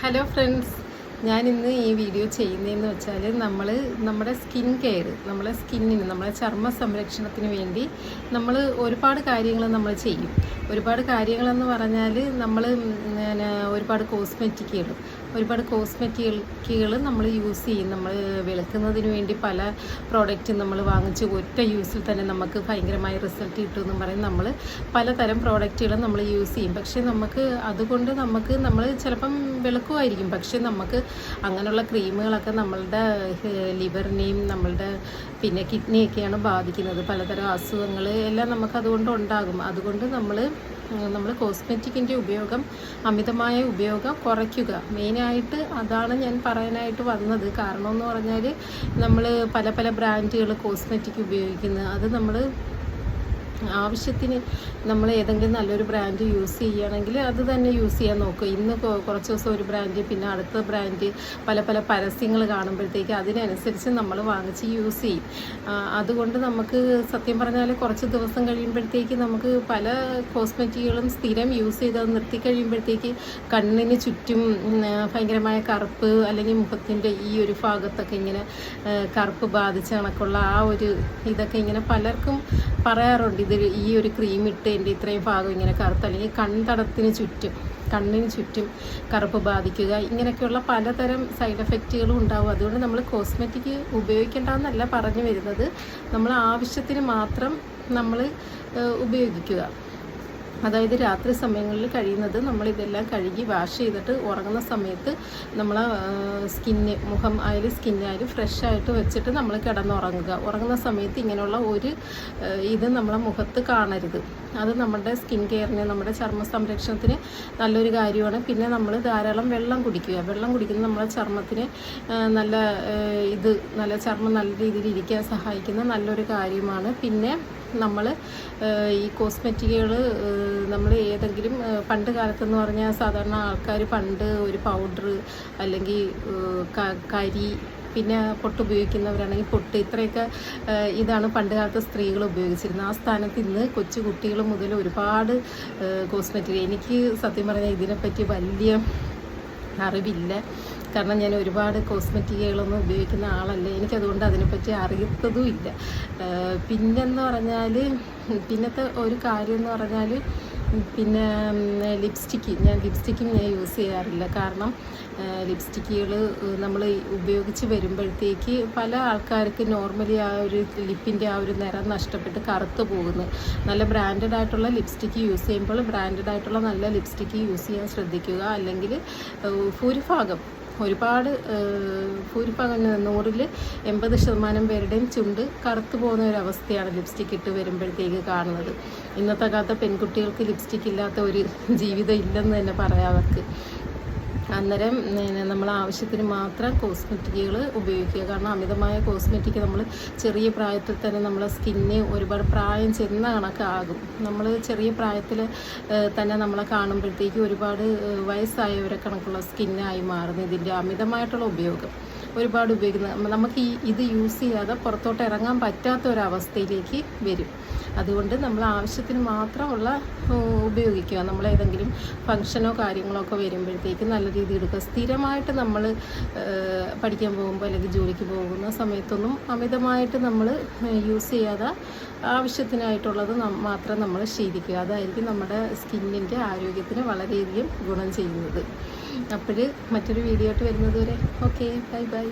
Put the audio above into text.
Hello friends ഞാൻ ഇന്ന് ഈ വീഡിയോ ചെയ്യുന്നതെന്ന് വെച്ചാൽ നമ്മൾ നമ്മുടെ സ്കിൻ കെയർ നമ്മളെ സ്കിന്നിന് നമ്മളെ ചർമ്മ സംരക്ഷണത്തിന് വേണ്ടി നമ്മൾ ഒരുപാട് കാര്യങ്ങൾ നമ്മൾ ചെയ്യും. ഒരുപാട് കാര്യങ്ങളെന്ന് പറഞ്ഞാൽ നമ്മൾ ഒരുപാട് കോസ്മെറ്റിക്കുകൾ ഒരുപാട് കോസ്മെറ്റിക്കുകൾ നമ്മൾ യൂസ് ചെയ്യും. നമ്മൾ വിളക്കുന്നതിന് വേണ്ടി പല പ്രോഡക്റ്റ് നമ്മൾ വാങ്ങിച്ച് ഒറ്റ യൂസിൽ തന്നെ നമുക്ക് ഭയങ്കരമായ റിസൾട്ട് കിട്ടുമെന്ന് പറയും. നമ്മൾ പലതരം പ്രോഡക്റ്റുകൾ നമ്മൾ യൂസ് ചെയ്യും. പക്ഷേ നമുക്ക് അതുകൊണ്ട് നമുക്ക് നമ്മൾ ചിലപ്പം വിളക്കുമായിരിക്കും പക്ഷേ നമുക്ക് അങ്ങനെയുള്ള ക്രീമുകളൊക്കെ നമ്മളുടെ ലിവറിനെയും നമ്മളുടെ പിന്നെ കിഡ്നിയൊക്കെയാണ് ബാധിക്കുന്നത്. പലതരം അസുഖങ്ങൾ എല്ലാം നമുക്ക് അതുകൊണ്ട് ഉണ്ടാകും. അതുകൊണ്ട് നമ്മൾ നമ്മൾ കോസ്മെറ്റിക്കിന്റെ ഉപയോഗം അമിതമായ ഉപയോഗം കുറയ്ക്കുക. മെയിനായിട്ട് അതാണ് ഞാൻ പറയാനായിട്ട് വന്നത്. കാരണം എന്ന് പറഞ്ഞാൽ നമ്മൾ പല പല ബ്രാൻഡുകൾ കോസ്മെറ്റിക് ഉപയോഗിക്കുന്നത് അത് നമ്മൾ ആവശ്യത്തിന് നമ്മൾ ഏതെങ്കിലും നല്ലൊരു ബ്രാൻഡ് യൂസ് ചെയ്യുകയാണെങ്കിൽ അത് തന്നെ യൂസ് ചെയ്യാൻ നോക്കുക ഇന്ന് കുറച്ച് ദിവസം ഒരു ബ്രാൻഡ് പിന്നെ അടുത്ത ബ്രാൻഡ് പല പല പരസ്യങ്ങൾ കാണുമ്പോഴത്തേക്ക് അതിനനുസരിച്ച് നമ്മൾ വാങ്ങിച്ച് യൂസ് ചെയ്യും. അതുകൊണ്ട് നമുക്ക് സത്യം പറഞ്ഞാൽ കുറച്ച് ദിവസം കഴിയുമ്പോഴത്തേക്ക് നമുക്ക് പല കോസ്മെറ്റിക്കുകളും സ്ഥിരം യൂസ് ചെയ്ത് നിർത്തി കഴിയുമ്പോഴത്തേക്ക് കണ്ണിന് ചുറ്റും ഭയങ്കരമായ കറുപ്പ് അല്ലെങ്കിൽ മുഖത്തിന്റെ ഈ ഒരു ഭാഗത്തൊക്കെ ഇങ്ങനെ കറുപ്പ് ബാധിച്ച കണക്കുള്ള ആ ഒരു ഇതൊക്കെ ഇങ്ങനെ പലർക്കും പറയാറുണ്ട്. ഇത് ഈ ഒരു ക്രീം ഇട്ട് എന്റെ ഇത്രയും ഭാഗം ഇങ്ങനെ കറുത്ത് അല്ലെങ്കിൽ കൺതടത്തിന് ചുറ്റും കണ്ണിന് ചുറ്റും കറുപ്പ് ബാധിക്കുക. ഇങ്ങനെയൊക്കെയുള്ള പലതരം സൈഡ് എഫക്റ്റുകളും ഉണ്ടാവും. അതുകൊണ്ട് നമ്മൾ കോസ്മെറ്റിക് ഉപയോഗിക്കേണ്ടെന്നല്ല പറഞ്ഞു വരുന്നത്. നമ്മൾ ആവശ്യത്തിന് മാത്രം നമ്മൾ ഉപയോഗിക്കുക. അതായത് രാത്രി സമയങ്ങളിൽ കഴിയുന്നത് നമ്മൾ ഇതെല്ലാം കഴുകി വാഷ് ചെയ്തിട്ട് ഉറങ്ങുന്ന സമയത്ത് നമ്മൾ സ്കിന്ന് മുഖം ആയാലും സ്കിന്നായാലും ഫ്രഷ് ആയിട്ട് വെച്ചിട്ട് നമ്മൾ കിടന്നുറങ്ങുക. ഉറങ്ങുന്ന സമയത്ത് ഇങ്ങനെയുള്ള ഒരു ഇത് നമ്മളെ മുഖത്ത് കാണരുത്. അത് നമ്മുടെ സ്കിൻ കെയറിന് നമ്മുടെ ചർമ്മ സംരക്ഷണത്തിന് നല്ലൊരു കാര്യമാണ്. പിന്നെ നമ്മൾ ധാരാളം വെള്ളം കുടിക്കുക. വെള്ളം കുടിക്കുന്നത് നമ്മുടെ ചർമ്മത്തിന് നല്ല ഇത് നല്ല ചർമ്മം നല്ല രീതിയിൽ ഇരിക്കാൻ സഹായിക്കുന്ന നല്ലൊരു കാര്യമാണ്. പിന്നെ നമ്മൾ ഈ കോസ്മെറ്റിക്കുകൾ നമ്മൾ ഏതെങ്കിലും പണ്ട് കാലത്തെന്ന് പറഞ്ഞാൽ സാധാരണ ആൾക്കാർ പണ്ട് ഒരു പൗഡർ അല്ലെങ്കിൽ കരി പിന്നെ പൊട്ട് ഉപയോഗിക്കുന്നവരാണെങ്കിൽ പൊട്ട് ഇത്രയൊക്കെ ഇതാണ് പണ്ട് കാലത്ത് സ്ത്രീകൾ ഉപയോഗിച്ചിരുന്നത്. ആ സ്ഥാനത്ത് ഇന്ന് കൊച്ചു കുട്ടികൾ മുതൽ ഒരുപാട് കോസ്മെറ്റിക്. എനിക്ക് സത്യം പറഞ്ഞാൽ ഇതിനെപ്പറ്റി വലിയ അറിവില്ല. കാരണം ഞാൻ ഒരുപാട് കോസ്മെറ്റിക്കുകളൊന്നും ഉപയോഗിക്കുന്ന ആളല്ല. എനിക്കതുകൊണ്ട് അതിനെപ്പറ്റി അറിയത്തതും ഇല്ല പിന്നെന്ന് പറഞ്ഞാൽ പിന്നത്തെ ഒരു കാര്യം എന്ന് പറഞ്ഞാൽ പിന്നെ ലിപ്സ്റ്റിക്ക് ഞാൻ ലിപ്സ്റ്റിക്കും ഞാൻ യൂസ് ചെയ്യാറില്ല. കാരണം ലിപ്സ്റ്റിക്കുകൾ നമ്മൾ ഉപയോഗിച്ച് വരുമ്പോഴത്തേക്ക് പല ആൾക്കാർക്ക് നോർമലി ആ ഒരു ലിപ്പിന്റെ ആ ഒരു നിറം നഷ്ടപ്പെട്ട് കറുത്ത് പോകുന്നു. നല്ല ബ്രാൻഡഡ് ആയിട്ടുള്ള ലിപ്സ്റ്റിക്ക് യൂസ് ചെയ്യുമ്പോൾ ബ്രാൻഡഡ് ആയിട്ടുള്ള നല്ല ലിപ്സ്റ്റിക്ക് യൂസ് ചെയ്യാൻ ശ്രദ്ധിക്കുക. അല്ലെങ്കിൽ ഭൂരിഭാഗം ഒരുപാട് ഭൂരിഭാഗം നൂറിൽ എൺപത് ശതമാനം പേരുടെയും ചുണ്ട് കറുത്തു പോകുന്ന ഒരു അവസ്ഥയാണ് ലിപ്സ്റ്റിക് ഇട്ട് വരുമ്പോഴത്തേക്ക് കാണുന്നത്. ഇന്നത്തെ കാലത്ത് പെൺകുട്ടികൾക്ക് ലിപ്സ്റ്റിക് ഇല്ലാത്ത ഒരു ജീവിതം ഇല്ലെന്ന് തന്നെ പറയാം അവർക്ക്. അന്നേരം നമ്മൾ ആവശ്യത്തിന് മാത്രം കോസ്മെറ്റിക്കുകൾ ഉപയോഗിക്കുക. കാരണം അമിതമായ കോസ്മെറ്റിക് നമ്മൾ ചെറിയ പ്രായത്തിൽ തന്നെ നമ്മളെ സ്കിന്ന് ഒരുപാട് പ്രായം ചെന്ന കണക്കാകും. നമ്മൾ ചെറിയ പ്രായത്തിൽ തന്നെ നമ്മളെ കാണുമ്പോഴത്തേക്ക് ഒരുപാട് വയസ്സായവരെ കണക്കുള്ള സ്കിന്നായി മാറുന്നു ഇതിന്റെ അമിതമായിട്ടുള്ള ഉപയോഗം. ഒരുപാട് ഉപയോഗിക്കുന്നത് നമുക്ക് ഈ ഇത് യൂസ് ചെയ്യാതെ പുറത്തോട്ട് ഇറങ്ങാൻ പറ്റാത്ത ഒരവസ്ഥയിലേക്ക് വരും. അതുകൊണ്ട് നമ്മൾ ആവശ്യത്തിന് മാത്രമുള്ള ഉപയോഗിക്കുക. നമ്മൾ ഏതെങ്കിലും ഫങ്ഷനോ കാര്യങ്ങളോ ഒക്കെ വരുമ്പോഴത്തേക്ക് നല്ല രീതിയിൽ എടുക്കുക. സ്ഥിരമായിട്ട് നമ്മൾ പഠിക്കാൻ പോകുമ്പോൾ അല്ലെങ്കിൽ ജോലിക്ക് പോകുന്ന സമയത്തൊന്നും അമിതമായിട്ട് നമ്മൾ യൂസ് ചെയ്യാതെ ആവശ്യത്തിനായിട്ടുള്ളത് മാത്രം നമ്മൾ ശീലിക്കുക. അതായിരിക്കും നമ്മുടെ സ്കിന്നിന്റെ ആരോഗ്യത്തിന് വളരെയധികം ഗുണം ചെയ്യുന്നത്. അപ്പോൾ മറ്റൊരു വീഡിയോ ആയിട്ട് വരുന്നത് വരെ ഓക്കെ ബൈ ബൈ